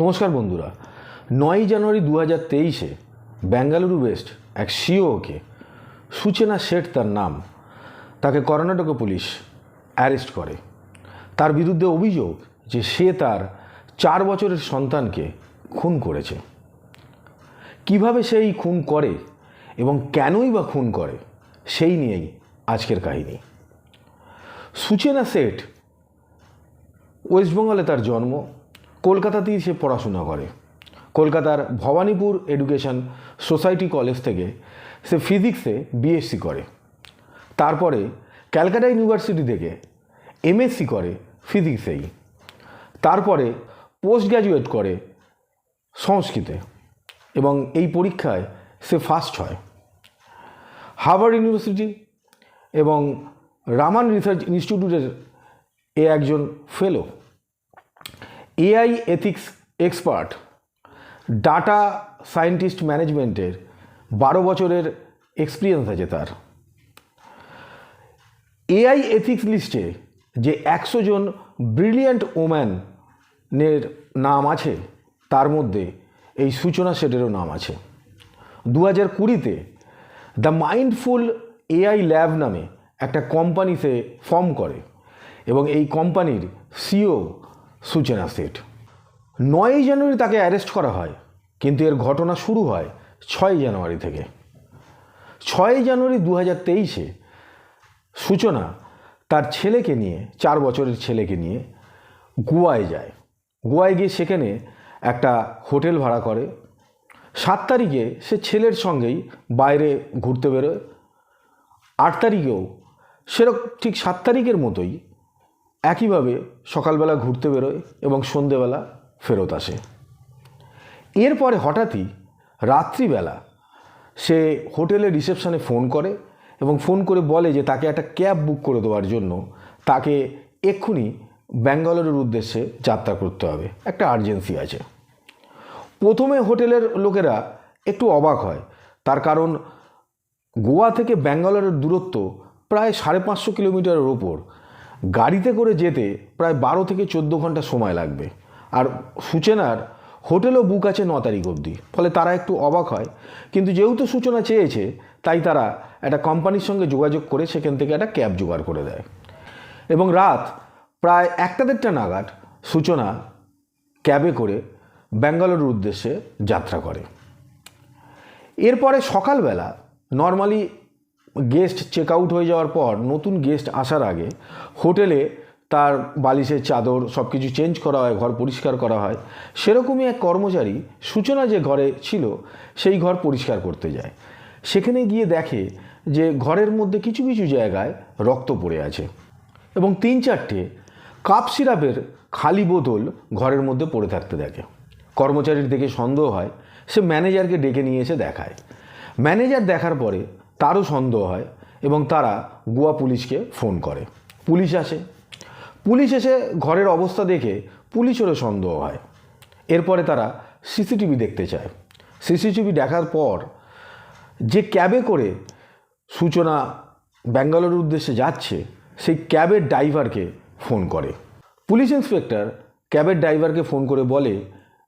নমস্কার বন্ধুরা। নয় জানুয়ারি দু হাজার তেইশে বেঙ্গালুরু ওয়েস্ট এক সিওকে সুচেনা শেঠ তার নাম, তাকে কর্ণাটক পুলিশ অ্যারেস্ট করে। তার বিরুদ্ধে অভিযোগ যে সে তার চার বছরের সন্তানকে খুন করেছে। কীভাবে সেই খুন করে এবং কেনই বা খুন করে, সেই নিয়েই আজকের কাহিনী। সুচেনা শেঠ ওয়েস্টবেঙ্গলে তার জন্ম কলকাতাতেই সে পড়াশোনা করে। কলকাতার ভবানীপুর এডুকেশন সোসাইটি কলেজ থেকে সে ফিজিক্সে বিএসসি করে। তারপরে ক্যালকাটা ইউনিভার্সিটি থেকে এমএসসি করে ফিজিক্সেই তারপরে পোস্ট গ্র্যাজুয়েট করে সংস্কৃতে এবং এই পরীক্ষায় সে ফার্স্ট হয়। হার্ভার্ড ইউনিভার্সিটি এবং রামান রিসার্চ ইনস্টিটিউটের এ একজন fellow AI ethics expert data scientist ম্যানেজমেন্টের বারো বছরের এক্সপিরিয়েন্স আছে তার। এআই এথিক্স লিস্টে যে একশো জন ব্রিলিয়ান্ট ওম্যানের নাম আছে, তার মধ্যে এই সূচনা সেটেরও নাম আছে। দু হাজার কুড়িতে দ্য মাইন্ডফুল এআই ল্যাব নামে একটা কোম্পানি সে ফর্ম করে এবং এই কোম্পানির সিও সূচনা সেট নয়ই জানুয়ারি তাকে অ্যারেস্ট করা হয়, কিন্তু এর ঘটনা শুরু হয় ছয় জানুয়ারি থেকে। ছয় জানুয়ারি দু হাজার তেইশে সূচনা তার ছেলেকে নিয়ে, চার বছরের ছেলেকে নিয়ে গোয়ায় যায়। গোয়ায় গিয়ে সেখানে একটা হোটেল ভাড়া করে। সাত তারিখে সে ছেলের সঙ্গেই বাইরে ঘুরতে বেরোয়। আট তারিখেও সেরকম ঠিক সাত তারিখের মতোই একইভাবে সকালবেলা ঘুরতে বেরোয় এবং সন্ধেবেলা ফেরত আসে। এরপরে হঠাৎই রাত্রিবেলা সে হোটেলের রিসেপশানে ফোন করে এবং ফোন করে বলে যে তাকে একটা ক্যাব বুক করে দেওয়ার জন্য তাকে এক্ষুনি ব্যাঙ্গালোরের উদ্দেশ্যে যাত্রা করতে হবে। একটা আর্জেন্সি আছে। প্রথমে হোটেলের লোকেরা একটু অবাক হয়। তার কারণ গোয়া থেকে ব্যাঙ্গালোরের দূরত্ব প্রায় সাড়ে পাঁচশো কিলোমিটারের ওপর। গাড়িতে করে যেতে প্রায় বারো থেকে চোদ্দ ঘণ্টা সময় লাগবে। আর সূচনার হোটেলও বুক আছে ন তারিখ অবধি। ফলে তারা একটু অবাক হয়। কিন্তু যেহেতু সূচনা চেয়েছে, তাই তারা একটা কোম্পানির সঙ্গে যোগাযোগ করে সেখান থেকে একটা ক্যাব জোগাড় করে দেয়। এবং রাত প্রায় একটা দেড়টা নাগাদ সূচনা ক্যাবে করে ব্যাঙ্গালোরের উদ্দেশ্যে যাত্রা করে। এরপরে সকালবেলা নর্মালি গেস্ট চেক আউট হয়ে যাওয়ার পর নতুন গেস্ট আসার আগে হোটেলে তার বালিশের চাদর সব কিছু চেঞ্জ করা হয়, ঘর পরিষ্কার করা হয়। সেরকমই এক কর্মচারী সূচনা যে ঘরে ছিল, সেই ঘর পরিষ্কার করতে যায়। সেখানে গিয়ে দেখে যে ঘরের মধ্যে কিছু কিছু জায়গায় রক্ত পড়ে আছে এবং তিন চারটে কাপ সিরাপের খালি বোতল ঘরের মধ্যে পড়ে থাকতে দেখে। কর্মচারীর দেখে সন্দেহ হয়, সে ম্যানেজারকে ডেকে নিয়ে এসে দেখায়। ম্যানেজার দেখার পরে তারও সন্দেহ হয় এবং তারা গোয়া পুলিশকে ফোন করে। পুলিশ আসে। পুলিশ এসে ঘরের অবস্থা দেখে পুলিশেরও সন্দেহ হয়। এরপরে তারা সিসিটিভি দেখতে চায়। সিসিটিভি দেখার পর যে ক্যাবে করে সূচনা ব্যাঙ্গালোরের উদ্দেশ্যে যাচ্ছে, সেই ক্যাবের ড্রাইভারকে ফোন করে। পুলিশ ইন্সপেক্টর ক্যাবের ড্রাইভারকে ফোন করে বলে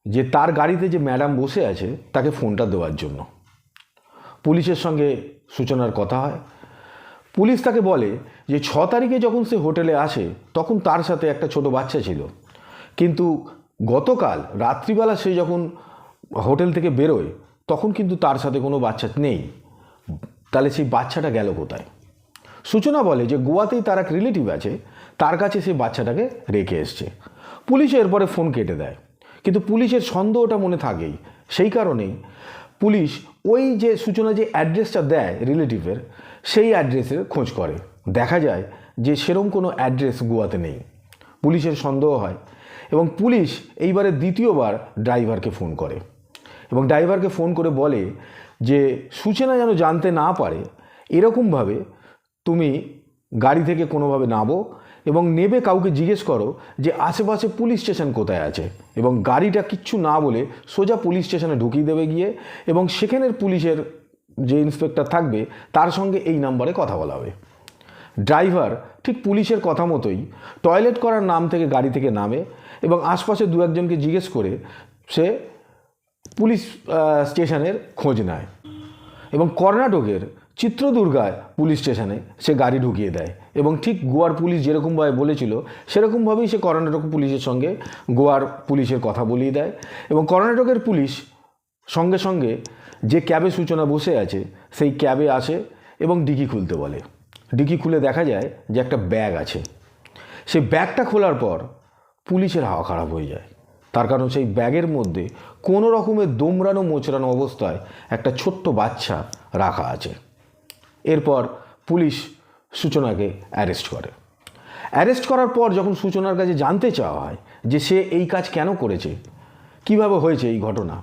যে তার গাড়িতে যে ম্যাডাম বসে আছে, তাকে ফোনটা দেওয়ার জন্য। পুলিশের সঙ্গে সূচনার কথা হয়। পুলিশ তাকে বলে যে, ছ তারিখে যখন সে হোটেলে আসে, তখন তার সাথে একটা ছোট বাচ্চা ছিল। কিন্তু গতকাল রাত্রিবেলা সে যখন হোটেল থেকে বেরোয়, তখন কিন্তু তার সাথে কোনো বাচ্চা নেই। তাহলে সেই বাচ্চাটা গেল কোথায়? সূচনা বলে যে, গোয়াতেই তার এক রিলেটিভ আছে, তার কাছে সেই বাচ্চাটাকে রেখে এসছে। পুলিশ এরপরে ফোন কেটে দেয়। কিন্তু পুলিশের সন্দেহটা মনে থাকেই। সেই কারণেই পুলিশ ওই যে সূচনা যে অ্যাড্রেসটা দেয় রিলেটিভের, সেই অ্যাড্রেসের খোঁজ করে। দেখা যায় যে সেরম কোনো অ্যাড্রেস গোয়াতে নেই। পুলিশের সন্দেহ হয় এবং পুলিশ এইবারে দ্বিতীয়বার ড্রাইভারকে ফোন করে এবং ড্রাইভারকে ফোন করে বলে যে, সূচনা যেন জানতে না পারে, এরকমভাবে তুমি গাড়ি থেকে কোনোভাবে নামো এবং নেবে কাউকে জিজ্ঞেস করো যে আশেপাশে পুলিশ স্টেশন কোথায় আছে এবং গাড়িটা কিচ্ছু না বলে সোজা পুলিশ স্টেশনে ঢুকিয়ে দেবে গিয়ে এবং সেখানের পুলিশের যে ইন্সপেক্টর থাকবে, তার সঙ্গে এই নাম্বারে কথা বলা হবে। ড্রাইভার ঠিক পুলিশের কথা মতোই টয়লেট করার নাম থেকে গাড়ি থেকে নামে এবং আশপাশে দু একজনকে জিজ্ঞেস করে সে পুলিশ স্টেশনের খোঁজ নেয় এবং কর্ণাটকের চিত্রদুর্গায় পুলিশ স্টেশনে সে গাড়ি ঢুকিয়ে দেয়। এবং ঠিক গোয়ার পুলিশ যেরকমভাবে বলেছিল, সেরকমভাবেই সে কর্ণাটক পুলিশের সঙ্গে গোয়ার পুলিশের কথা বলিয়ে দেয় এবং কর্ণাটকের পুলিশ সঙ্গে সঙ্গে যে ক্যাবে সূচনা বসে আছে, সেই ক্যাবে আসে এবং ডিকি খুলতে বলে। ডিকি খুলে দেখা যায় যে একটা ব্যাগ আছে। সেই ব্যাগটা খোলার পর পুলিশের হাওয়া খারাপ হয়ে যায়। তার কারণ সেই ব্যাগের মধ্যে কোনো রকমের দোমড়ানো মোচড়ানো অবস্থায় একটা ছোট্ট বাচ্চা রাখা আছে। এরপর পুলিশ সূচনাকে অ্যারেস্ট করে। অ্যারেস্ট করার পর যখন সূচনার কাছে জানতে চাওয়া হয় যে সে এই কাজ কেন করেছে, কীভাবে হয়েছে এই ঘটনা,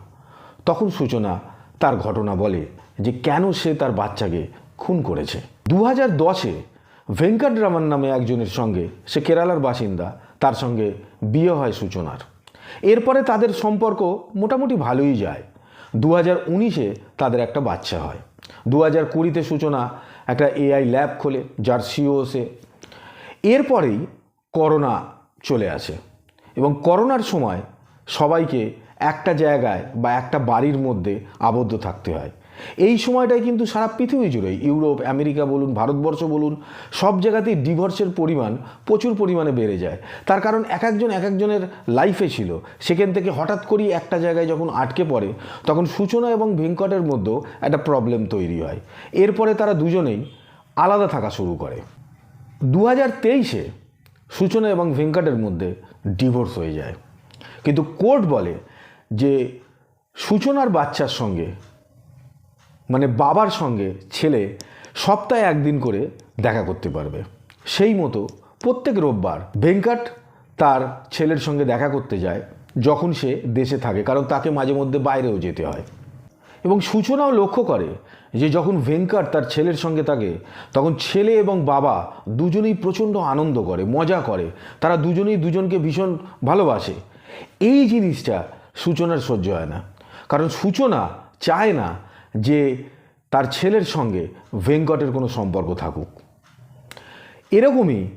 তখন সূচনা তার ঘটনা বলে যে কেন সে তার বাচ্চাকে খুন করেছে। দু হাজার দশে ভেঙ্কটরামন নামে একজনের সঙ্গে, সে কেরালার বাসিন্দা, তার সঙ্গে বিয়ে হয় সূচনার। এরপরে তাদের সম্পর্ক মোটামুটি ভালোই যায়। দু হাজার উনিশে তাদের একটা বাচ্চা হয়। দু হাজার কুড়িতে সূচনা একটা এআই ল্যাব খোলে যার সিও সে। এরপরেই করোনা চলে আসে এবং করোনার সময় সবাইকে একটা জায়গায় বা একটা বাড়ির মধ্যে আবদ্ধ থাকতে হয়। এই সময়টায় কিন্তু সারা পৃথিবী জুড়ে ইউরোপ, আমেরিকা বলুন, ভারতবর্ষ বলুন, সব জায়গাতেই ডিভোর্সের পরিমাণ প্রচুর পরিমাণে বেড়ে যায়। তার কারণ এক একজন এক একজনের লাইফে ছিল। সেখান থেকে হঠাৎ করেই একটা জায়গায় যখন আটকে পড়ে, তখন সূচনা এবং ভেঙ্কটের মধ্যেও একটা প্রবলেম তৈরি হয়। এরপরে তারা দুজনেই আলাদা থাকা শুরু করে। দু হাজার তেইশে সূচনা এবং ভেঙ্কটের মধ্যে ডিভোর্স হয়ে যায়। কিন্তু কোর্ট বলে যে সূচনার বাচ্চার সঙ্গে মানে বাবার সঙ্গে ছেলে সপ্তাহে একদিন করে দেখা করতে পারবে। সেই মতো প্রত্যেক রোববার ভেঙ্কট তার ছেলের সঙ্গে দেখা করতে যায় যখন সে দেশে থাকে, কারণ তাকে মাঝে মধ্যে বাইরেও যেতে হয়। এবং সূচনাও লক্ষ্য করে যে যখন ভেঙ্কট তার ছেলের সঙ্গে থাকে, তখন ছেলে এবং বাবা দুজনেই প্রচণ্ড আনন্দ করে, মজা করে। তারা দুজনেই দুজনকে ভীষণ ভালোবাসে। এই জিনিসটা সূচনার সহ্য হয় না। কারণ সূচনা চায় না যে তার ছেলের সঙ্গে ভেঙ্কটের কোনো সম্পর্ক থাকুক। এরকমই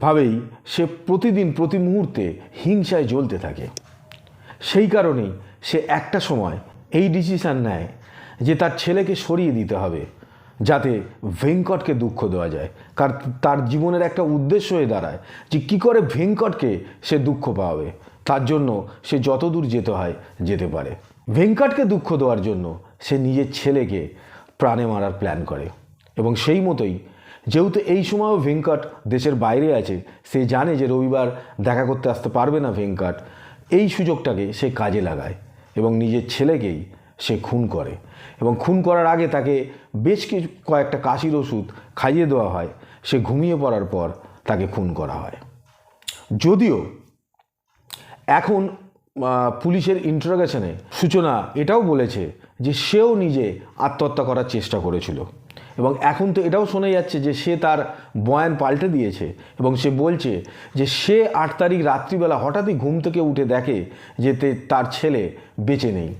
ভাবেই সে প্রতিদিন, প্রতি মুহূর্তে হিংসায় জ্বলতে থাকে। সেই কারণেই সে একটা সময় এই ডিসিশান নেয় যে তার ছেলেকে সরিয়ে দিতে হবে, যাতে ভেঙ্কটকে দুঃখ দেওয়া যায়। কারণ তার জীবনের একটা উদ্দেশ্য হয়ে দাঁড়ায় যে কী করে ভেঙ্কটকে সে দুঃখ পাবে তার জন্য সে যতদূর যেতে হয়, যেতে পারে। ভেঙ্কটকে দুঃখ দেওয়ার জন্য সে নিজের ছেলেকে প্রাণে মারার প্ল্যান করে। এবং সেই মতোই যেহেতু এই সময়ও ভেঙ্কট দেশের বাইরে আছে, সে জানে যে রবিবার দেখা করতে আসতে পারবে না ভেঙ্কট, এই সুযোগটাকে সে কাজে লাগায় এবং নিজের ছেলেকেই সে খুন করে। এবং খুন করার আগে তাকে বেশ কিছু, কয়েকটা কাশির ওষুধ খাইয়ে দেওয়া হয়, সে ঘুমিয়ে পড়ার পর তাকে খুন করা হয়। যদিও এখন পুলিশের ইন্টারোগেশনে সূচনা এটাও বলেছে যে সেও নিজে আত্মহত্যা করার চেষ্টা করেছিল। এবং এখন তো এটাও শোনা যাচ্ছে যে সে তার বয়ান পাল্টে দিয়েছে এবং সে বলছে যে সে আট তারিখ রাত্রিবেলা হঠাৎই ঘুম থেকে উঠে দেখে যে তার ছেলে বেঁচে নেই।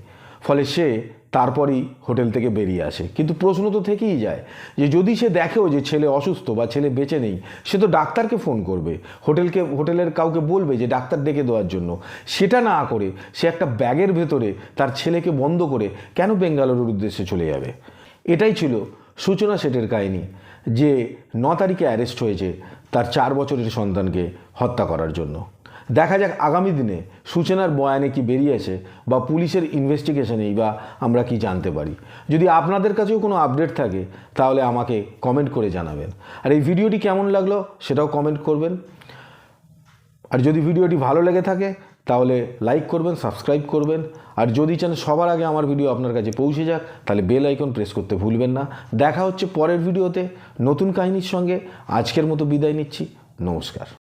ফলে সে তারপরই হোটেল থেকে বেরিয়ে আসে। কিন্তু প্রশ্ন তো থেকেই যায় যে যদি সে দেখেও যে ছেলে অসুস্থ বা ছেলে বেঁচে নেই, সে তো ডাক্তারকে ফোন করবে, হোটেলকে, হোটেলের কাউকে বলবে যে ডাক্তার ডেকে দেওয়ার জন্য। সেটা না করে সে একটা ব্যাগের ভেতরে তার ছেলেকে বন্ধ করে কেন বেঙ্গালুরুর উদ্দেশ্যে চলে যাবে? এটাই ছিল সূচনা সেটের কাহিনী, যে ন তারিখে অ্যারেস্ট হয়েছে তার চার বছরের সন্তানকে হত্যা করার জন্য। দেখা যাক আগামী দিনে সূচনার বয়ানে কি বেরিয়েছে বা পুলিশের ইনভেস্টিগেশনেই বা আমরা কি জানতে পারি। যদি আপনাদের কাছেও কোনো আপডেট থাকে, তাহলে আমাকে কমেন্ট করে জানাবেন। আর এই ভিডিওটি কেমন লাগল সেটাও কমেন্ট করবেন। আর যদি ভিডিওটি ভালো লেগে থাকে, তাহলে লাইক করবেন সাবস্ক্রাইব করবেন। আর যদি চান সবার আগে আমার ভিডিও আপনার কাছে পৌঁছে যাক, তাহলে বেল আইকন প্রেস করতে ভুলবেন না। দেখা হচ্ছে পরের ভিডিওতে নতুন কাহিনীর সঙ্গে। আজকের মতো বিদায় নিচ্ছি। নমস্কার।